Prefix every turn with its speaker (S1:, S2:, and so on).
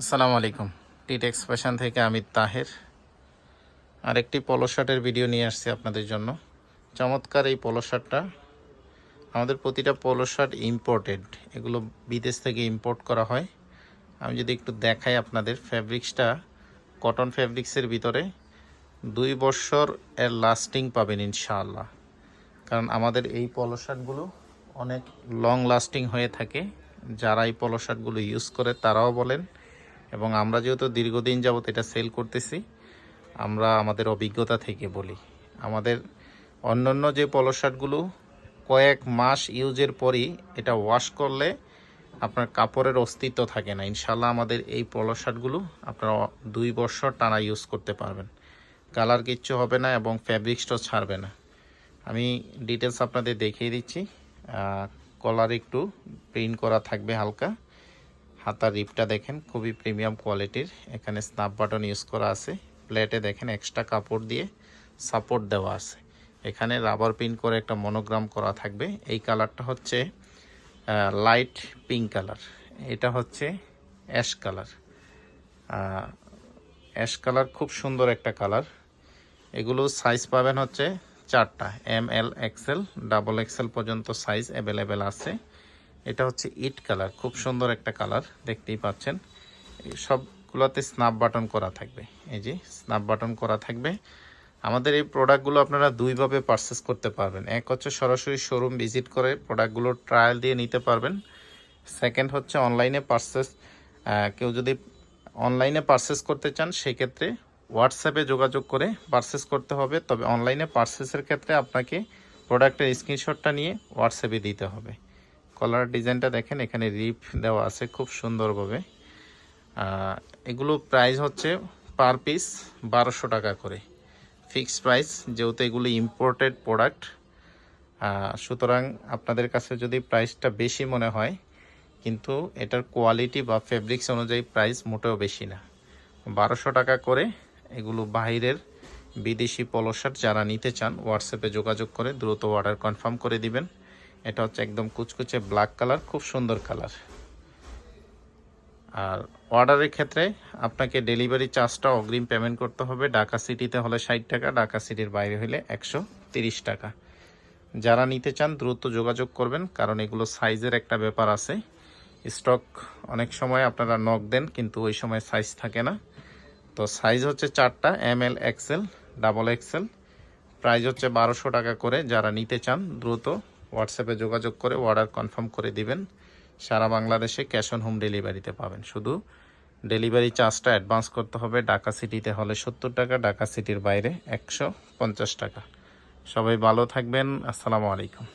S1: আসসালামু আলাইকুম। টিট এক্সপ্রেশন থেকে আমি তাহের। আরেকটি পলো শার্টের ভিডিও নিয়ে আসছি আপনাদের জন্য। চমৎকার এই পলো শার্টটা আমাদের প্রতিটা পলো শার্ট ইম্পোর্টেড এগুলো বিদেশ থেকে ইম্পোর্ট করা হয়। আমি যদি একটু দেখাই আপনাদের ফ্যাব্রিক্সটা কটন ফ্যাব্রিক্সের ভিতরে দুই বছর এর লাস্টিং পাবেন ইনশাআল্লাহ। কারণ আমাদের এই পলো শার্টগুলো অনেক লং লাস্টিং হয়ে থাকে। যারা এই পলো শার্টগুলো ইউজ করে তারাও বলেন। এবং আমরা যেহেতু দীর্ঘদিন যাবত এটা সেল করতেছি, আমরা আমাদের অভিজ্ঞতা থেকে বলি। আমাদের অন্যান্য যে পলো শার্টগুলো কয়েক মাস ইউজের পরই এটা ওয়াশ করলে আপনার কাপড়ের অস্তিত্ব থাকে না। ইনশাল্লাহ আমাদের এই পলো শার্টগুলো আপনারা দুই বছর টানা ইউজ করতে পারবেন। কালার কিচ্ছু হবে না এবং ফ্যাব্রিক্সটাও ছাড়বে না। আমি ডিটেলস আপনাদের দেখিয়ে দিচ্ছি। কলার একটু প্রিন্ট করা থাকবে হালকা। হাতার রিপটা দেখেন, খুবই প্রিমিয়াম কোয়ালিটির এখানে স্নাপ বাটন ইউজ করা আছে। প্লেটে দেখেন এক্সট্রা কাপড় দিয়ে সাপোর্ট দেওয়া আছে। এখানে রাবার প্রিন্ট করে একটা মনোগ্রাম করা থাকবে। এই কালারটা হচ্ছে লাইট পিঙ্ক কালার এটা হচ্ছে অ্যাশ কালার অ্যাশ কালার খুব সুন্দর একটা কালার এগুলো সাইজ পাবেন হচ্ছে চারটা M L XL double XL পর্যন্ত সাইজ অ্যাভেলেবেল আছে। এটা হচ্ছে ইট কালার, খুব সুন্দর একটা কালার, দেখতেই পাচ্ছেন। সবগুলোতে স্ন্যাপ বাটন করা থাকবে। এই যে স্ন্যাপ বাটন করা থাকবে। আমাদের এই প্রোডাক্টগুলো আপনারা দুইভাবে পারচেস করতে পারবেন। এক হচ্ছে সরাসরি শোরুম ভিজিট করে প্রোডাক্টগুলো ট্রায়াল দিয়ে নিতে পারবেন। সেকেন্ড হচ্ছে অনলাইনে পারচেস কেউ যদি অনলাইনে পারচেস করতে চান, সেক্ষেত্রে হোয়াটসঅ্যাপে যোগাযোগ করে পারচেস করতে হবে। তবে অনলাইনে পারচেসের ক্ষেত্রে আপনাকে প্রোডাক্টের স্ক্রিনশটটা নিয়ে হোয়াটসঅ্যাপে দিতে হবে। কলার ডিজাইনটা দেখেন, এখানে রিপ দেওয়া আছে খুব সুন্দরভাবে। এগুলো প্রাইস হচ্ছে পার পিস বারোশো টাকা করে। ফিক্সড প্রাইস যেহেতু এগুলো ইম্পোর্টেড প্রোডাক্ট সুতরাং আপনাদের কাছে যদি প্রাইসটা বেশি মনে হয়, কিন্তু এটার কোয়ালিটি বা ফেব্রিক্স অনুযায়ী প্রাইস মোটেও বেশি না। বারোশো টাকা করে এগুলো বাহিরের বিদেশি পলো শার্ট যারা নিতে চান হোয়াটসঅ্যাপে যোগাযোগ করে দ্রুত অর্ডার কনফার্ম করে দিবেন। এটা হচ্ছে একদম কুচকুচে ব্ল্যাক কালার খুব সুন্দর কালার আর অর্ডারের ক্ষেত্রে আপনাকে ডেলিভারি চার্জটা অগ্রিম পেমেন্ট করতে হবে। ঢাকা সিটিতে হলে ষাট টাকা, ঢাকা সিটির বাইরে হলে একশো তিরিশ টাকা। যারা নিতে চান, দ্রুত যোগাযোগ করবেন, কারণ এগুলো সাইজের একটা ব্যাপার আছে। স্টক অনেক সময় আপনারা নক দেন, কিন্তু ওই সময় সাইজ থাকে না। তো সাইজ হচ্ছে চারটা M L XL double XL price হচ্ছে বারোশো টাকা করে, যারা নিতে চান, দ্রুত হোয়াটসঅ্যাপে যোগাযোগ করে অর্ডার কনফার্ম করে দিবেন। সারা বাংলাদেশে ক্যাশ অন হোম ডেলিভারিতে পাবেন। শুধু ডেলিভারি চার্জটা অ্যাডভান্স করতে হবে। ঢাকা সিটিতে হলে সত্তর টাকা, ঢাকা সিটির বাইরে একশো পঞ্চাশ টাকা। সবাই ভালো থাকবেন। আসসালামু আলাইকুম।